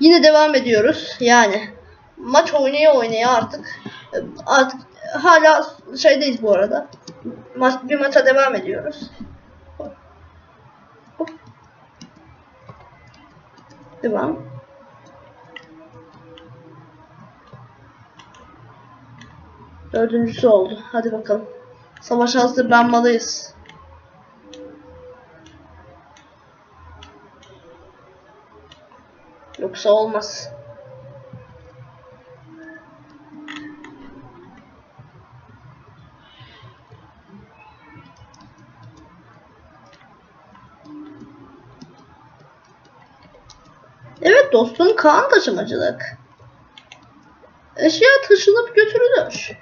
Yine devam ediyoruz. Yani maç oynaya oynaya artık artık hala şeydeyiz bu arada. Maç, bir maça devam ediyoruz. Devam. Dördüncüsü oldu. Hadi bakalım. Savaşa hazırlanmalıyız. Yoksa olmaz. Evet dostum Kaan taşımacılık. Eşya taşınıp götürülür.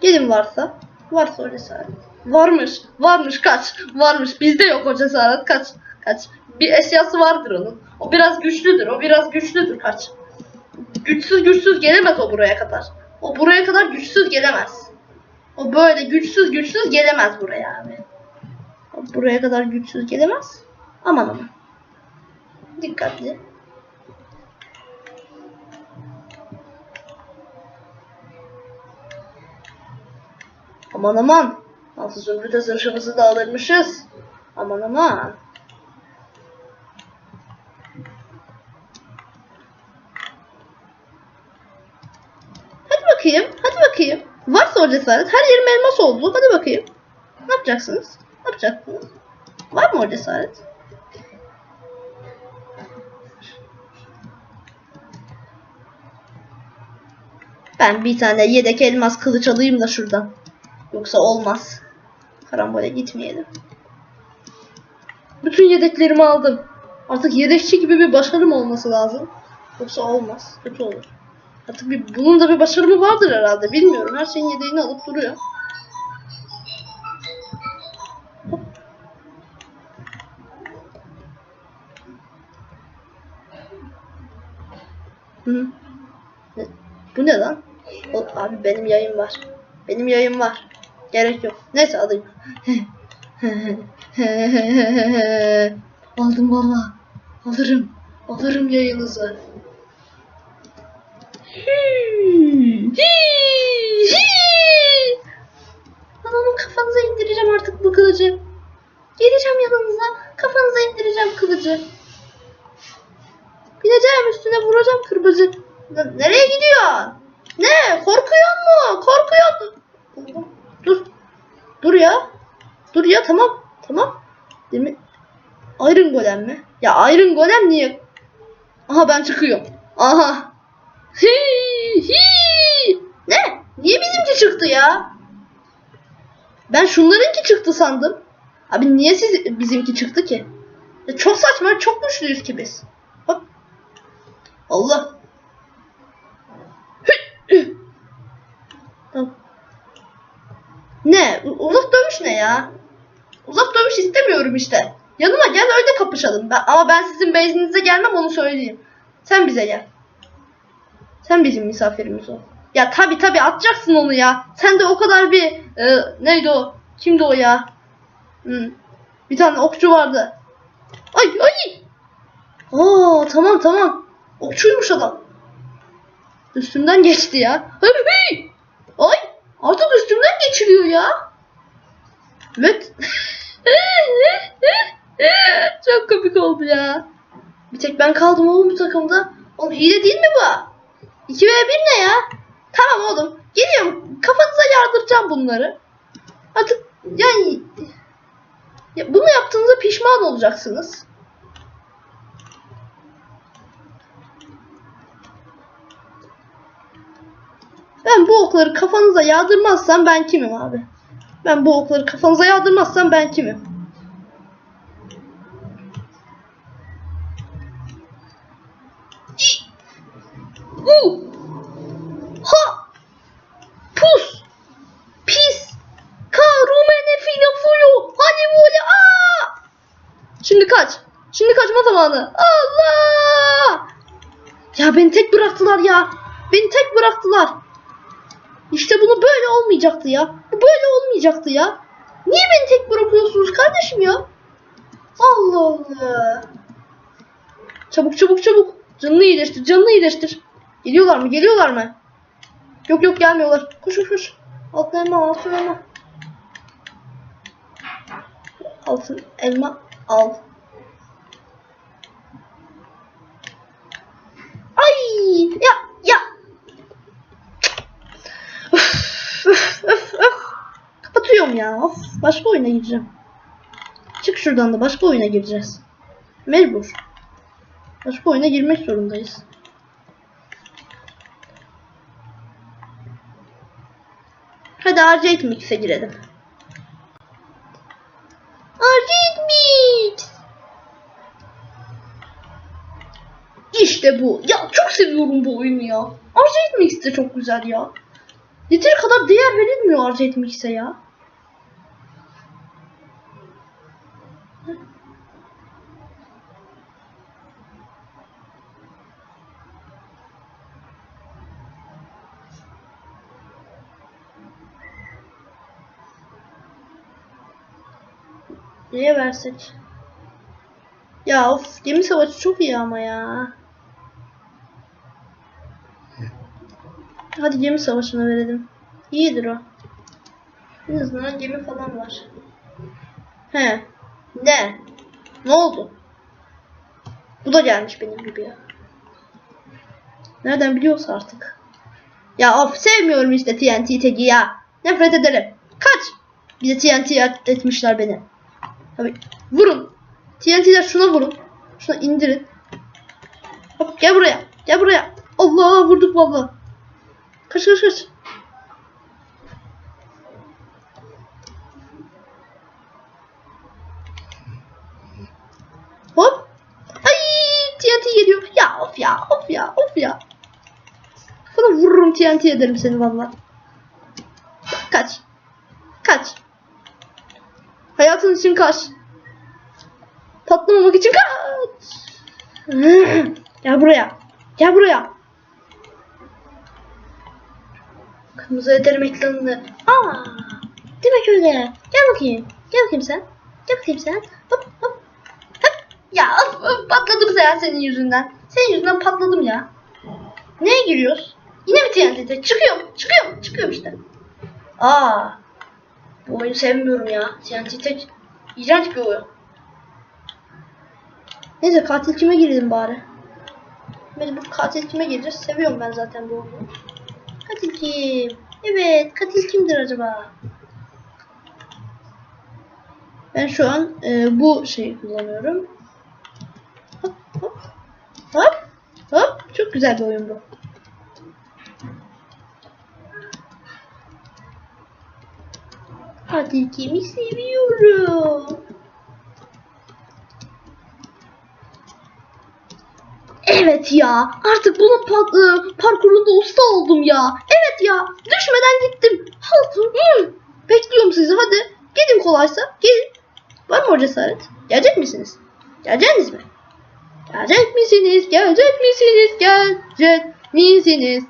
Gelin varsa. Varsa o cesaret. Varmış. Varmış kaç. Varmış. Bizde yok o cesaret kaç. Kaç. Bir eşyası vardır onun. O biraz güçlüdür. O biraz güçlüdür kaç. Güçsüz güçsüz gelemez o buraya kadar. O buraya kadar güçsüz gelemez. O böyle güçsüz güçsüz gelemez buraya abi. O buraya kadar güçsüz gelemez. Aman aman. Dikkatli. Aman aman. Nasıl zümrüte zırhımızı da alırmışız. Aman aman. Hadi bakayım. Hadi bakayım. Varsa o cesaret. Her yerim elmas oldu. Hadi bakayım. Ne yapacaksınız? Ne yapacaksınız? Var mı o cesaret? Ben bir tane yedek elmas kılıç alayım da şuradan. Yoksa olmaz. Karambole gitmeyelim. Bütün yedeklerimi aldım. Artık yedekçi gibi bir başarım olması lazım. Yoksa olmaz. Kötü olur. Artık bir, bunun da bir başarımı vardır herhalde. Bilmiyorum. Her şeyin yedeğini alıp duruyor. Hı. Ne- Bu ne lan? O, abi benim yayın var. Benim yayın var. Gerek yok. Neyse alayım. Aldım valla. Alırım. Alırım yayınızı. Ben onun kafanıza indireceğim artık bu kılıcı. Geleceğim yanınıza. Kafanıza indireceğim kılıcı. Bineceğim üstüne vuracağım kırbacı. Nereye gidiyor? Ne? Korkuyor mu? Korkuyor mu? Dur. Dur ya. Dur ya tamam. Tamam. Mi? Iron Golem mi? Ya Iron Golem niye? Aha ben çıkıyorum. Aha. Hi, hi. Ne? Niye bizimki çıktı ya? Ben şunlarınki çıktı sandım. Abi niye siz bizimki çıktı ki? Ya çok saçma, çok güçlüyüz ki biz. Bak. Allah. Tamam. Ne? Uzak dövüş ne ya? Uzak dövüş istemiyorum işte. Yanıma gel öyle kapışalım. Ben, ama ben sizin base'inize gelmem onu söyleyeyim. Sen bize gel. Sen bizim misafirimiz ol. Ya tabi tabi atacaksın onu ya. Sen de o kadar bir e, neydi o? Kimdi o ya? Hmm. Bir tane okçu vardı. Ay ay. Oo tamam tamam. Okçuymuş adam. Üstümden geçti ya. Ay. Artık üstümden geçiriyor ya. Evet. Çok komik oldu ya. Bir tek ben kaldım oğlum bu takımda. Oğlum hile değil mi bu? 2 ve 1 ne ya? Tamam oğlum. Geliyorum. Kafanıza yardıracağım bunları. Artık yani ya bunu yaptığınızda pişman olacaksınız. Ben bu okları kafanıza yağdırmazsam ben kimim abi? Ben bu okları kafanıza yağdırmazsam ben kimim? U Ha Pus Pis Karumene filafuyu Hani böyle aa Şimdi kaç? Şimdi kaçma zamanı. Allah! Ya beni tek bıraktılar ya. Beni tek bıraktılar İşte bunu böyle olmayacaktı ya Bu böyle olmayacaktı ya Niye beni tek bırakıyorsunuz kardeşim ya Allah Allah. Çabuk çabuk çabuk. Canını iyileştir. Canını iyileştir. Geliyorlar mı? Geliyorlar mı? Yok yok gelmiyorlar. Koş koş koş. Altın elma altın elma. Altın elma al. Ya. Of, başka oyuna gireceğim. Çık şuradan da başka oyuna gireceğiz. Mecbur. Başka oyuna girmek zorundayız. Hadi Arcade Mix'e girelim. Arcade Mix! İşte bu. Ya çok seviyorum bu oyunu ya. Arcade Mix de çok güzel ya. Yeteri kadar değer verilmiyor Arcade Mix'e ya. Neye versek? Ya of gemi savaşı çok iyi ama ya. Hadi gemi savaşına verelim. İyidir o. En azından gemi falan var. He. Ne? Ne oldu? Bu da gelmiş benim gibi ya. Nereden biliyorsa artık. Ya of sevmiyorum işte TNT tagi ya. Nefret ederim. Kaç. Bir de TNT etmişler beni. Tabii. Vurun. TNT'ler şuna vurun. Şuna indirin. Hop gel buraya. Gel buraya. Allah vurduk valla. Kaç kaç kaç. Hop. Ay TNT geliyor. Ya of ya of ya of ya. Sana vururum TNT ederim seni valla. Kaç. Hayatın için kaç. Patlamamak için kaç. Gel buraya. Gel buraya. Kırmızı ederim ekranını. Aa, demek öyle. Gel bakayım. Gel bakayım sen. Gel bakayım sen. Hop hop. Hop. Ya of, of, patladım sen senin yüzünden. Senin yüzünden patladım ya. Neye giriyoruz? Yine mi TNT'de? Çıkıyorum. Çıkıyorum. Çıkıyorum işte. Aa. Bu oyunu sevmiyorum ya. TNT tek iğrenç bir oyun. Neyse katil kime girelim bari. Mecbur katil kime gireceğiz? Seviyorum ben zaten bu oyunu. Katil kim? Evet, katil kimdir acaba? Ben şu an e, bu şeyi kullanıyorum. Hop hop. Hop hop. Çok güzel bir oyun bu. Katil kimi seviyorum. Evet ya. Artık bunun pa- e, parkurunda usta oldum ya. Evet ya. Düşmeden gittim. Halt. Hı. Bekliyorum sizi hadi. Gelin kolaysa. Gelin. Var mı o cesaret? Gelecek misiniz? Geleceksiniz mi? Gelecek misiniz? Gelecek misiniz? Gelecek misiniz?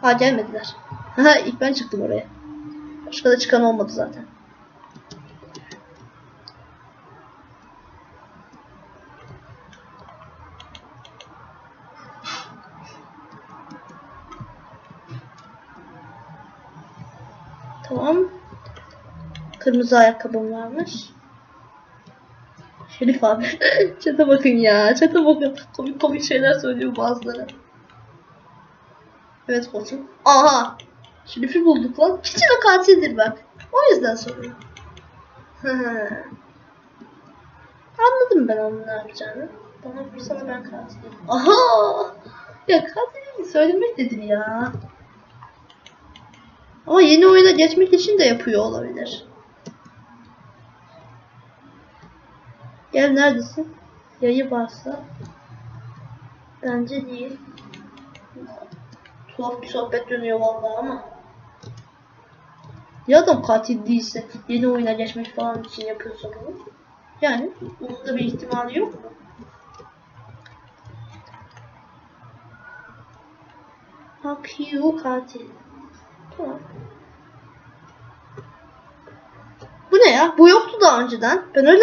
Ha gelmediler. Ha ilk ben çıktım oraya. Başka da çıkan olmadı zaten. Tamam. Kırmızı ayakkabım varmış. Şerif abi. Çete bakın ya. Çete bakın. Komik komik şeyler söylüyor bazıları. Evet koçum. Aha. Şerif'i bulduk lan. Kesin o katildir bak. O yüzden hı. Anladım ben onun ne yapacağını. Bana vursana ben katilim. Aha! Ya katilini söylemek dedim ya. Ama yeni oyuna geçmek için de yapıyor olabilir. Gel neredesin? Yayı varsa. Bence değil. Tuhaf bir sohbet dönüyor vallahi ama. Ya adam katil değilse yeni oyuna geçmek falan için yapıyorsa bunu. Yani bunun da bir ihtimali yok mu? Akıyor katil. Tamam. Bu ne ya? Bu yoktu daha önceden. Ben öyle